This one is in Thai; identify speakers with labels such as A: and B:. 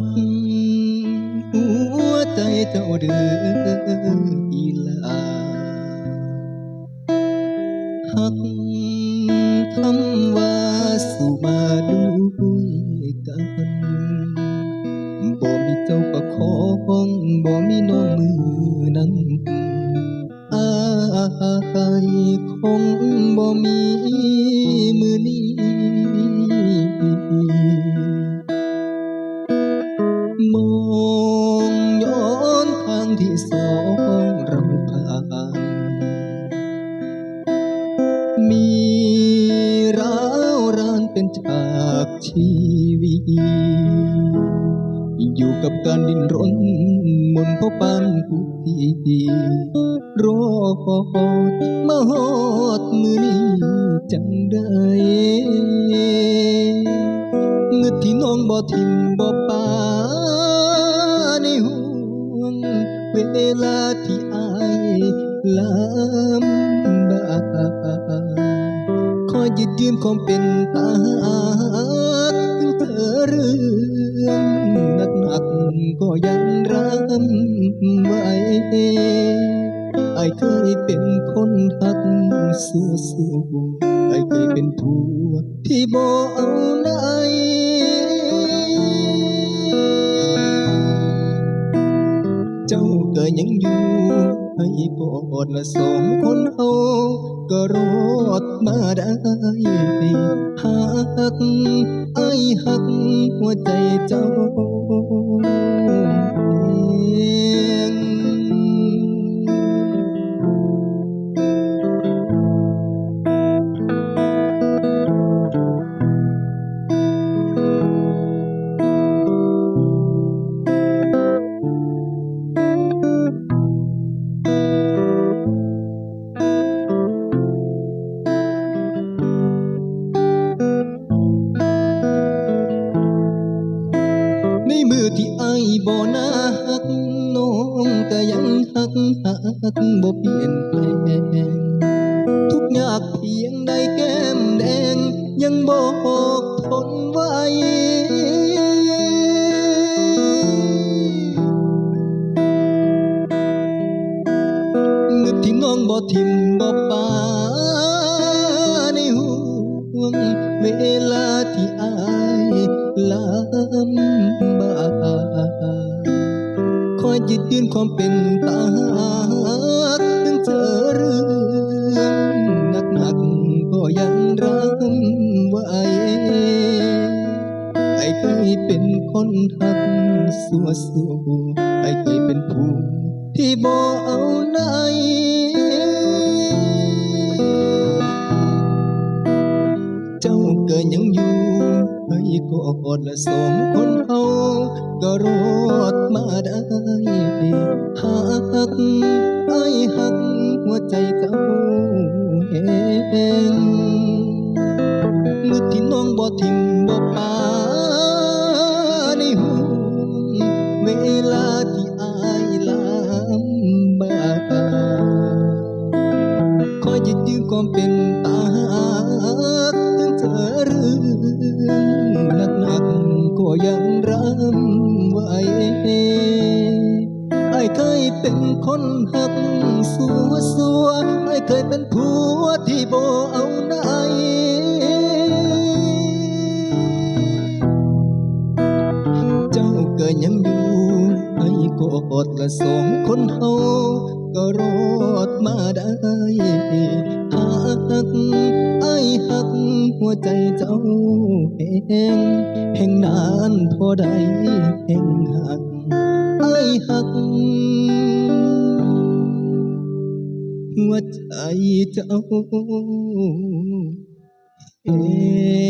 A: ับหัวใจเจ้าเดิมอีลาหักคำว่าสุมาดูด้วยกันบ่มีเจ้าประคองบ่มีน้องมือนั้นอายคงบ่มีมือนี้ ที่สองเราผ่านมีร้าวรานเป็นฉากชีวิต อยู่กับการดิ้นรนมนเพราปานกุทีรอมาฮอดมือนี้จังได้เงือที่น้องบ่ทิมบ่ เวลาที่อายลำบากคอยยึดยืมความเป็นตาถึงเธอเรื่องหนักหนักก็ยังรับไว้ไอายเคยเป็นคนหักสู้สู้ไอายเคยเป็นผัวที่บ่เอาไหน เจ้าก็ยังอยู่ให้กอดละสองคนเฮาก็รอดมาได้หักไอ้หักหัวใจเจ้า หักน้องก็ยังหักหักบ่เปลี่ยนแปลงทุกยากเพียงใดแก้มแดง ยังบอกทนไว้เงือกที่น้องบ่ทิมบ่ปาในห่วงเวลาที่อายลำ ยยึดยืนความเป็นตาถึงเจอเรื่องหนักหนักก็ยังรับไว้ไอ้เคยเป็นคนหักสัวสัวไอ้เคยเป็นผู้ที่บ่เอาไหนเจ้าเก็ยังอยู่ ให้กอดและสองคนเฮาก็รอดมาได้หักไอ้หักหัวใจเจ้าเองเมื่อที่น้องบ่ทิมบ่ปาในห่วงเวลาที่อายลำบากคอยยึดยืนความเป็นตา ยังรำไว้ไอ้เคยเป็นคนหักสัวสัวไอ้เคยเป็นผัวที่บ่เอาไหนเจ้าก็ยังอยู่ให้กอดละสองคนเฮาก็รอดมาได้หักไอ้หักหัวใจเจ้า แห่งแห่งนานเท่าใดแห่งหักไอหัก หัวใจเจ้าเอง